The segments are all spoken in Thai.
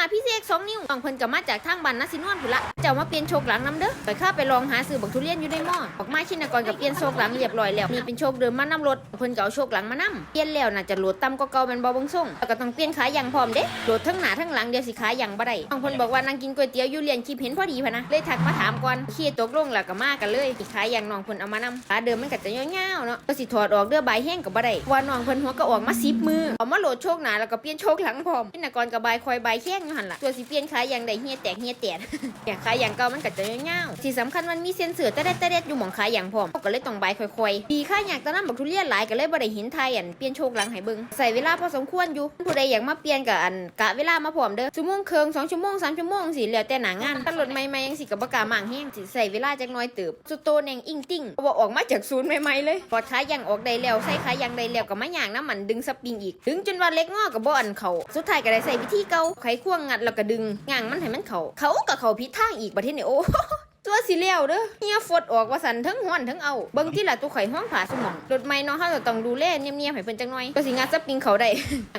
นาพี่เสกสองนิ้วน้องเพิ่นก็มาจากทางบ้านนาสินวนพุ่นละเจ้ามาเปลี่ยนโชคหลังนํเด้อไปข้าไปลองหาซื้อบักทุเรียนอยู่ในหม้อออกมาชินกรกับเปลี่ยนโชคหลังเรียบร้อยแล้วนี่เป็นโชคเดิมมานำรถเพิ่นก็เอาโชคหลังมานำเปลี่ยนแล้วน่าจะโหลดต่ำกว่าเก่าแม่นบ่เบิ่งส่งแล้วก็ต้องเปลี่ยนขายางพร้อมเด้โหลดทั้งหน้าทั้งหลังเดี๋ยวสิขายางบ่ได้น้องเพิ่นบอกว่านั่งกินก๋วยเตี๋ยวอยู่เรียนคลิปเห็นพอดีพะนะเลยทักมาถามก่อนเคตกลงแล้วก็มากันเลยสิขายางน้องเพิ่นเอามานำขาเดิมมันก็จะยาวๆเนาะก็สิถอดออกเด้อใบแห้งก็บ่ได้ว่าน้องเพิ่นหัวก็ออกมา10มือเอามาโหลดโชคหน้าแล้วก็เปลี่ยนโชคหลังพร้อมชินกรกับใบคอยใบแข้งอยู่หันละตัวสิเปลี่ยนขายยางได้เฮียแตกเฮียแตกอย่างขายอย่างเก่ามันก็จะยาวๆที่สำคัญมันมีเซ็นเซอต่ได้แต่เด็ดอยู่หมองขายอย่างพร้อมก็เลยต้องใบค่อยๆดีค่าอยากตอนนั้นบอกทุเรียนหลายก็เลยบ่ได้เห็นไทยอันเปลี่ยนโชคหลังให้เบิ่งใส่เวลาพอสมควรอยู่ผู้ใดอยากมาเปลี่ยนกับอันกะเวลามาพร้อมเด้อชั่วโมงเครึ่งสองชั่วโมงสามชั่วโมงสิแล้วแต่หนางานถ้ารถใหม่ๆยังสิกับบ่กล้ามั่งแฮงสิใส่เวลาจักน้อยเติบสุดโตแนงอิงติ้งเพราะว่ออกมาจากศูนย์ใหม่ๆเลยพอดขายอย่างออกได้แล้วใส่ขายอย่างได้แล้วก็มาย่างน้ำมันดึงสปริงอีกดึงจนว่าเล็กงอกับบ่อันเขาสุดท้ายก็ได้ใส่วิธีเก่าไขควงงัดแล้วก็ดึงง่างมันให้มันเขาเขากับเขาพิดทางอีกประเทศนี้โอ้ ตัวสีเลี้ยวเด้อเฮียฟดออกว่าสันทั้งห้อนทั้งเอาเบิ่งที่ละตัวไข่ห้องผาสมองรถไม่เนาะเฮาจะต้องดูแลเนียมๆให้เพิ่นจังหน่อยก็สิงานสปริงเขาได้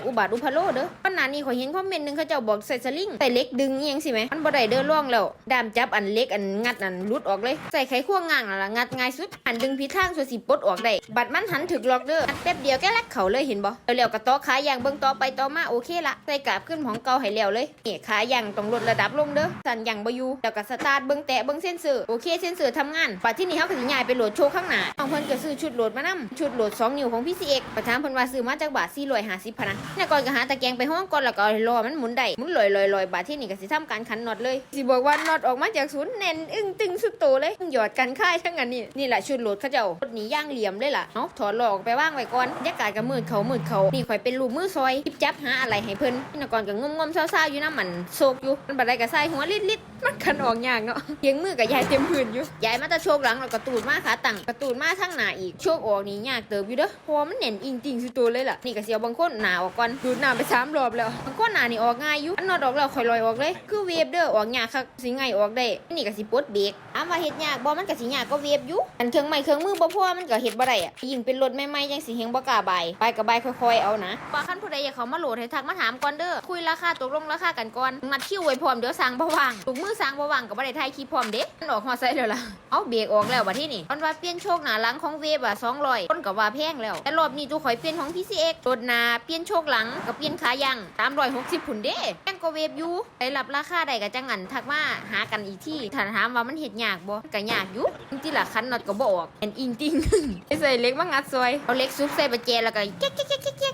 อุบาทอุพาโลเด้อปัญหานี้ข่อยเห็นคอมเมนต์หนึงเขาเจ้าบอกใส่สลิงใส่เล็กดึงอีหยังสิแหมมันบ่ได้เด้อล่องแล้วดามจับอันเล็กอันงัดอันหลุดออกเลยใส่ไขควงง่างนั่นล่ะงัดง่ายสุดอันดึงผิดทางส่วนสิปลดออกได้บัดมันหันถึกล็อกเด้ออันแป๊บเดียวแกลักเขาเลยเห็นบ่แล้วๆก็ต่อขายางเบิ่งต่อไปต่อมาโอเคละใส่กราบขึ้นของเก่าให้แล้วเลยนี่ขายางต้องลดระดับลงเด้อสั่นยางบ่อยู่แล้วก็สตาร์ทเบิ่งแตะเบิ่งเซ็นเซอร์โอเคเซนเซอร์ทำงานปัดที่นี่เฮาก็สิยายไปโหลดโชว์ข้างหน้าบางเพิ่นก็ซื้อชุดโหลดมานํชุดโหลด 2 นิ้วของพี่ CX ประธานเพิ่นว่าซื้อมาจากบาท450พะนะเนี่ยก่อนก็หาตะแกรงไปห้องก่อนแล้วก็เอาให้รอมันหมุนได้หมุนลอยๆๆบาทที่นี่ก็สิทำการขันน็อตเลยสิบอกว่าน็อตออกมาจากศูนย์แน่นอึ้งตึงสุดโตเลยหยอดกันค่ายทั้งอันนี่นี่แหละชุดโหลดเขาเจ้ารถหนีย่างเหลี่ยมเลยล่ะเนาะถอดหลอกไปว่างไว้ก่อนยากาศก็มืดเขามืดเขานี่ข่อยเป็นลูกมือซอยจิบจับหาอะไรให้เพิ่นนี่ก่อนก็งมๆเศร้าๆอยู่น้ำมันโศกอยู่มันบัดใดก็ใส่หัวลิดๆ มันคันออกยากเนาะเพียงมือกับยายเต็มพื้นอยู่ยายมาตะโชกหลังแล้วก็ตูดมาขาตั้งกระตูดมาทั้งหน้าอีกโชกออกนี่ยากเติบอยู่เด้อเพราะมันแน่นอิงติงสุดตัวเลยล่ะนี่ก็เสียวบางคนหนาออกก่อนดูดหน้ำไปสามรอบแล้วบางคนหนานี่ออกง่ายอยู่อันนอดออกแล้วคอยลอยออกเลย คือเวฟเด้อออกยากคักสิไงออกได้นี่ก็สิปดเบรกอ้าว่าเฮ็ดยากบ่มันก็สิยากก็เวฟอยู่อันเครื่องไม้เครื่องมือบ่พอมันก็เฮ็ดบ่ได้อะยิ่งเป็นรถใหม่ๆจังสิเฮงบ่กล้าบายบายก็บายค่อยๆเอานะว่าคันผู้ใดอยากเขามาโหลดให้ทักมาถามก่อนเด้อคุยราคาตกลงราคากันก่อนนัดคิวไว้พร้อมเดี๋ยวสั่งบ่ว่างถูกมืออสั่งบ่ว่างก็บ่ได้ถ่ายคลิปพร้อมเด้มันออกฮอดไซแล้วล่ะเอาเบรกออกแล้วบัดที่นี้มันว่าเปลี่ยนโชคหน้าหลังของเวฟอะ200คนก็ว่าแพงแล้ว แต่รอบนี้ตู้ข่อยเปลี่ยนของ PCX รถหน้าเปลี่ยนโชคหลังก็เปลี่ยนขายาง360พุ่นเด้แพงกว่าเวฟอยู่ได้รับราคาได้ก็จังหันทักมาหากันอีกที่ถ้าถามว่ามันเฮ็ดยากบ่ก็ยากอยู่จริงๆล่ะคันน็อตก็บ่ออกแอนอิงติงไปใส่เล็กมางัดซอยเอาเล็กซุบใส่ประแจแล้วก็แก๊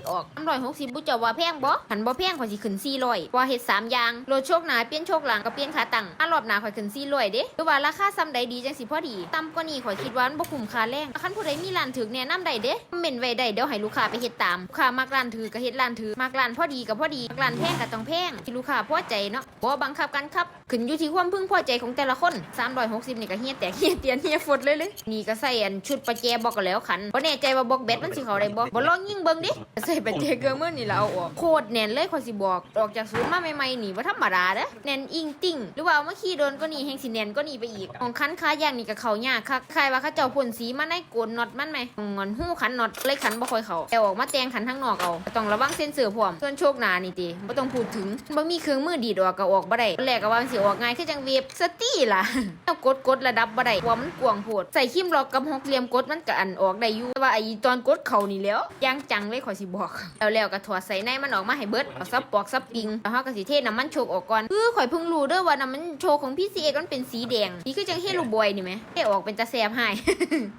กๆๆๆๆออก360บ่เจ้าว่าแพงบ่หันบ่แพงข่อสิขึ้น400ว่าเฮ็ดสามอย่างโลดโชคหนาเปลี่ยนโชคหลังก็เปลี่ยนขาตั้งอะรอบหนาข่อยขึ้น400เด้หรือว่าราคาซ้ำใดดีจังสิพอดีต่ำกว่านี้ข่อยคิดว่ามันบ่คุ้มค่าแรงคันผู้ใดมีร้านถึกแนะนำได้เด้คอมเมนไว้ได้เดี๋ยวให้ลูกค้าไปเฮ็ดตามลูกค้ามักร้านถือก็เฮ็ดร้านถือมักร้านพอดีก็พอดีมักร้านแพงก็ต้องแพงที่ลูกค้าพอใจเนาะบ่บังคับกันครับขึ้นอยู่ที่ความพึงพอใจของแต่ละคน360นี่ก็เฮียแตกเฮียเตียนเฮียฟดเลยเลยนี่ก็ใส่อันชุดประแจบอกก็แล้วขันบ่แน่ใจว่าบอกแบตมันสิเข้าได้บ่บ่ลองยิงเบิ่งดิใส่ประแจเกินมื้อนี่แล้วเอาออกโคตรแน่นเลยข่อยสิบอกออกจากศูนย์มาใหม่ๆนี่บ่ธรรมดาเด้แน่นอิงติ่งหรือว่าามาขี่โดนก็นี่แฮงสิแน่นก็นี่ไปอีก ของคันค้ายางนี่ก็เข้ายากคักคล้ายว่าเขาเจ้าพ่นสีมาในโกนน็อตมันไหมงอนหู้ขันน็อตเลยขันบ่ค่อยเข้าแต่ออกมาแต่งขันทั้งนอกเอาก็ต้องระวังเซ็นเซอร์พร้อมส่วนโชคหน้านี่ติบ่ต้องพูดถึงบ่มีเครื่องมือดีดออกก็ออกบ่ได้ตอนแรกก็ว่ามันสิออกง่ายคือจังเวฟสตี้ล่ะเอากดกดระดับบ่ได้เพราะว่ามันกวางโพดใส่คิมล็อกกับหกเหลี่ยมกดมันก็อันออกได้อยู่แต่ว่าไอ้ตอนกดเข้านี่แหล้วย่างจังเลยขอยสิบอกแล้วแล้วก็ถอดใส่ในมันออกมาให้เบิดเอาซับปอกซับปิงแล้วเฮาก็สิเทน้ำมันโชกออกก่อนคือข่อยเพิ่งรู้เด้อว่าน้ำมันโชว์ของพี่ซีเอมันเป็นสีแดง นี่คือจังเฮลูบอยนี่ไหมเทออกเป็นตาแซบให้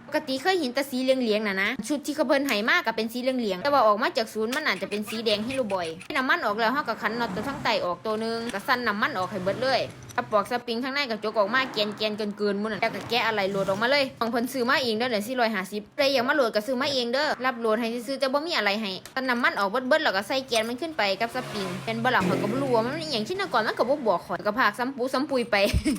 ปกติเคยเห็นตาสีเหลืองๆนะนะ ชุดที่เขาเพิ่นไห้มากกับเป็นสีเหลืองๆแต่ว่าออกมาจากศูนย์มันอาจจะเป็นสีแดงเฮลูบอยน้ำมันออกแล้วเฮาก็คันน็อตตัวทั้งไตออกตัวหนึงก็สั่นน้ำมันออกให้เบิดเลย ถ้าปอกสปริงข้างในก็จกออกมาเกนเกนเกินๆมื้อนั้นแล้วก็แกะอะไรโหลดออกมาเลยของเพิ่นซื้อมาเองเด้อเดี๋ยว450ใครอยากมาโหลดก็ซื้อมาเองเด้อรับโหลดให้ซื้อๆแต่บ่มีอะไรให้ตันนำมันออกเบิดๆแล้วก็ใส่แกนมันขึ้นไปกับสปริงเป็นบ่หลักข่อยก็บ่รู้ว่ามันอย่างที่นก่อนมันก็บ่บอกข่อยก็พากซ้ำปูซ้ำปุยไป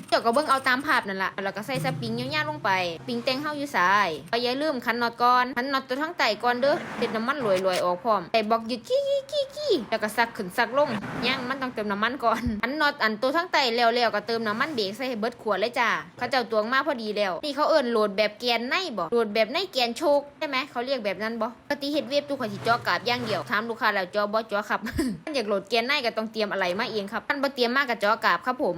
เจ้าก็เบิ่งเอาตามภาพนั่นล่ะแล้วก็ใส่สปริงยาวๆลงไปปิงแตงเฮาอยู่ซ้ายก็อย่าลืมคันน็อตก่อนคันน็อตตัวทั้งไตก่อนเด้อเด็ดน้ำมันลอยๆออกพร้อมไอ้บอกหยุดกี้กี้กี้แล้วก็ซักขึ้นซักลงย่างมันต้องเติมน้ำมันก่อนอันน็อตอันตัวทั้งไตแล้วๆแล้วก็เติมน้ำมันเบรกใส่ให้เบิดขวดเลยจ้าเขาเจ้าตวงมาพอดีแล้ว นี่เขาเอิ้นโหลดแบบแกนในบ่โหลดแบบในแกนโชคใช่ไหมเขาเรียกแบบนั้นบ่ปกติเฮ็ดเว็บตู้ข่อยสิจอกราบอย่างเดียวถามลูกค้าแล้วจอบ่จอครับท่านอยากโหลดแกนในก็ต้องเตรียมอะไรมาเองครับท่านบ่เตรียมมากับจอกราบครับผม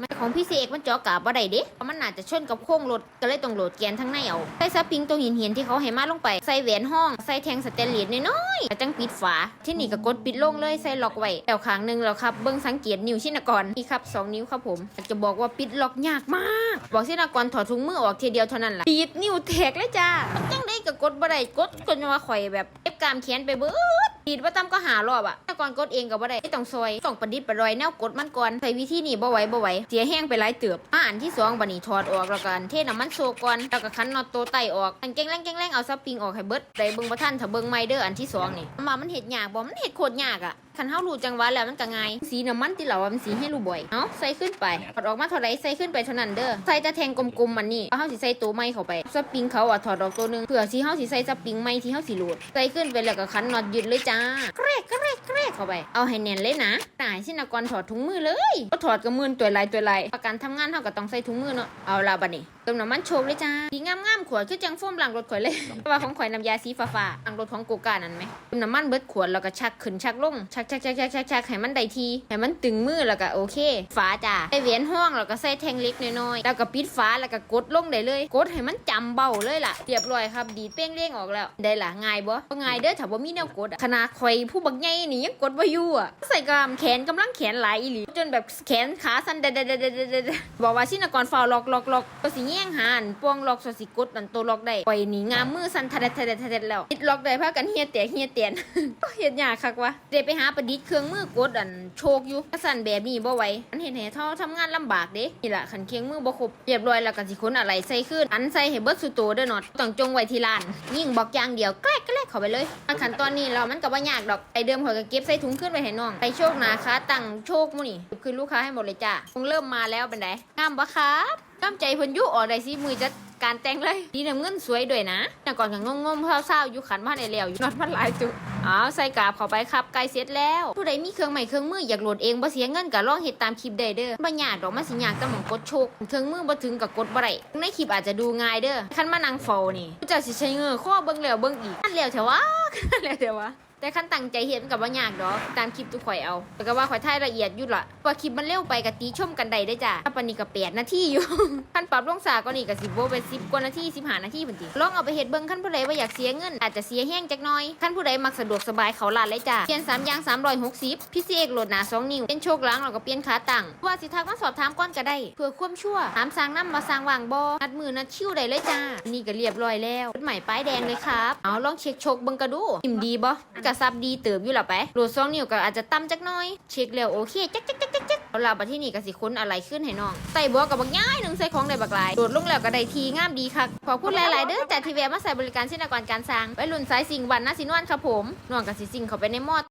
ไม่ของพี่เสกมันเจอกาบบ่ได้เด้เพราะมันน่าจะชนกับโค้งรถก็เลยต้องโหลดแกนทั้งในเอาใส่สปริงตรงหินเหียนที่เขาให้มาลงไป ใส่แหวนห้อง ใส่แทงสเตนเลสน้อยๆจังปิดฝา ที่นี่ก็กดปิดลงเลยใส่ล็อกไว้แล้วข้างหนึ่งแล้วครับเบิ่งสังเกตนิ้วชินกรนี่ครับสองนิ้วครับผมอยากจะบอกว่าปิดล็อกยากมาก บอกชินกรถอดถุงมือออกทีเดียวเท่านั้นแหละปิดนิ้วแตกเลยจ้าจังได้ก็กดบ่ได้กดจนว่าข่อยแบบเก็บกามแขนไปเบิด ปีดว่าตั้มก็หารอบอะแต่ก่อนกดเองก็บ่ได้ต้องซอยส่องประดิษฐ์ประดอยแนวกดมันก่อนใช้วิธีนี้บ่ไหวบ่ไหวเสียแห้งไปหลายเตือบมาอันที่สองบันนี้ถอดออกแล้วกันเทน้ำมันโซก่อนแล้วก็คั้นน็อตโตไตออกอันเก่งแรงเก่งแรงเอาซับปิงออกให้เบิดได้เบิ่งบ่ทันถ้าเบิ่งไม่เด้ออันที่สองนี่มามันเห็ดยากบ่มันเห็ดโคตรยากอะคันเฮารู้จังหวะแล้วมันก็ง่ายสีน้ำมันที่เราว่ามันสีให้รู้บ่อยเอ้าใส่ขึ้นไปถอดออกมาเท่าไรใส่ขึ้นไปเท่านั้นเด้อใส่ต่แทงกลมๆมันนี่เอาเฮาสิใส่ตัวใหม่เข้าไปสปริงเขาอะถอดออกตัวหนึงเพื่อสิเฮาสิใส่สปริงใหม่ที่เฮาสิโหลดใส่ขึ้นไปแล้วก็คันน็อตยึดเลยจ้าแกรกแกรกแกรกเข้าไปเอาให้แน่นเลยนะนายชินกรถอดถุงมือเลยก็ถอดกับมือตัวไรตัวไรประกันทำงานเท่ากับต้องใส่ถุงมือเนาะเอาละบัดนี้ ติมน้ำมันโชกเลยจ้าดีงามๆขวดคือจังโฟมล้างรถข่อยเลยเพราะว่าของข่อยน้ำยาสีฟ้าๆล้างรถของโกกานั่นไหมเติมน้ำมันเบิดขวดแล้วก็ชักขึ้นชักลงชักชักชักชักชักชักให้มันได้ทีให้มันตึงมือแล้วก็โอเคฝาจ้าใส่เหวียนห้องแล้วก็ใส่แทงเล็กน้อยๆแล้วก็ปิดฝาแล้วก็กดลงได้เลยกดให้มันจำเบาเลยล่ะเรียบร้อยครับ ดีดเป้งเร่งออกแล้วได้ล่ะง่ายบ่บ่ง่ายเด้อถ้าบ่มีแนวกดอะขนาดข่อยผู้บักใหญ่นี่ยังกดบ่อยู่อะใส่กรามแขนกำลังแขนหลายอีหลีจนแบบแขนขาสั่นเดดเดดเดดเดดบอกว่าชินกรฟาวล็อกล็อกล็อกก็สิแย่งหาอันป้วงล็อกสสิกดอันตัวล็อกได้ข่อยนี่งามมือสั่นทะเดดทะเดดทะเดดแล้วติดล็อกได้พากันเฮียแตกเฮียเตียนเฮ็ดยากคักวะเดี๋ยวไปหาประดิษฐ์เครื่องมือกดอันโชคอยู่ถ้าสั่นแบบนี้บ่ไหวมันเห็นให้เท่าทำงานลำบากเด้นี่ล่ะคันเคียงมือบ่ครบเรียบร้อยแล้วก็สิขนอะไรใส่ขึ้นอันใส่ให้เบิดสุดโตเด้อน็อตต้องจงไว้ที่ร้าน ยิ่งบอกอย่างเดียวแกล้กแกล้กเข้าไปเลยอันขั้นตอนนี้เรามันก็บ่ยากดอกไอเดิมข่อยก็เก็บใส่ถุงขึ้นไปให้น้องไปโชคหนาค้าตั้งโชคมื้อนี่คือลูกค้าให้หมดเลยจ้าคงเริ่มมาแล้วเป็นไดงามบ่ครับ งามใจเพิ่นอยู่ออกได้สิมือจะการแต่งเลยดีน้ำเงินสวยด้วยนะแต่ก่อนก็งงๆเศร้าๆอยู่ขันมาในแล้วอยู่นอนมันหลายจุอ้าวใส่กาบเข้าไปครับไกลเสร็จแล้วผู้ใดมีเครื่องใหม่เครื่องมืออยากโหลดเองบ่เสียเงินก็ลองเฮ็ดตามคลิปได้เด้อบ่ยากดอกมันสิยากแต่หมองกดโชคเครื่องมือบ่ถึงกับกดบ่ได้ในคลิปอาจจะดูง่ายเด้อคันมานั่งเฝ้านี่ผู้เจ้าสิใช้เงือข้อเบิ่งแล้วเบิ่งอีกอันแล้วเถอะวะอันแล้วเถอะวะ แต่ขั้นตั้งใจเห็นกับว่ายากดอกตามคลิปทุกข่อยเอาแต่ก็ว่าข่อยถ่ายละเอียดอยู่ละพราคลิปมันเร็วไปกะตีชมกันได้ได้จ้ะถ้าปนนี้ก็แปดนาทีอยู่ ขั้นปรับลงสาก็นี่ก็สิบโบไปสิบกว่านาทีสิบห้านาทีพุ่นติลองเอาไปเฮ็ดเบิ่งขั้นผู้ใดว่าอยากเสียเงิน อาจจะเสียแห้งจักน่อยขั้นผู้ใดมักสะดวกสบายเขาลาดเลยจ้ะเปลี่ยนสามยางสามร้อยหกสิบพี่ซีเอกโหลดหนาสองนิ้วเป็นโชคล้างแล้วก็เปลี่ยนขาตั้งว่าสิทักมาสอบถามก่อนก็ได้เพื่อความชั่วถามสร้างน้ำมาสร้างวางบอนัดมือนัดชิวได้เลยจ้านี่ก็เรียบร้อยแล้วรถใหม่ป้ายแดงเลยครับเอาลองเช็คโชคเบิ่งกระดูอิ่มดีบ่กระซับดีเติบอยู่ล่ะไปโหลดซองนิ้วก็อาจจะต่ำจักน้อย เช็คแล้วโอเคจักจักจักจักจักเอาล่ะบัดที่นี่ก็สิค้นอะไรขึ้นให้น้องใส่บัวกับบักย้ายหนึ่งใส่ของได้บักหลายโดดลงแล้วก็ได้ทีงามดีคักขอพูดหลายๆเด้อแต่ทีแวะมาใส่บริการเช่นกรการสร้างไปรุ่นสายสิงวันนะสินวนครับผมน้องก็สิสิงเข้าไปในหมอด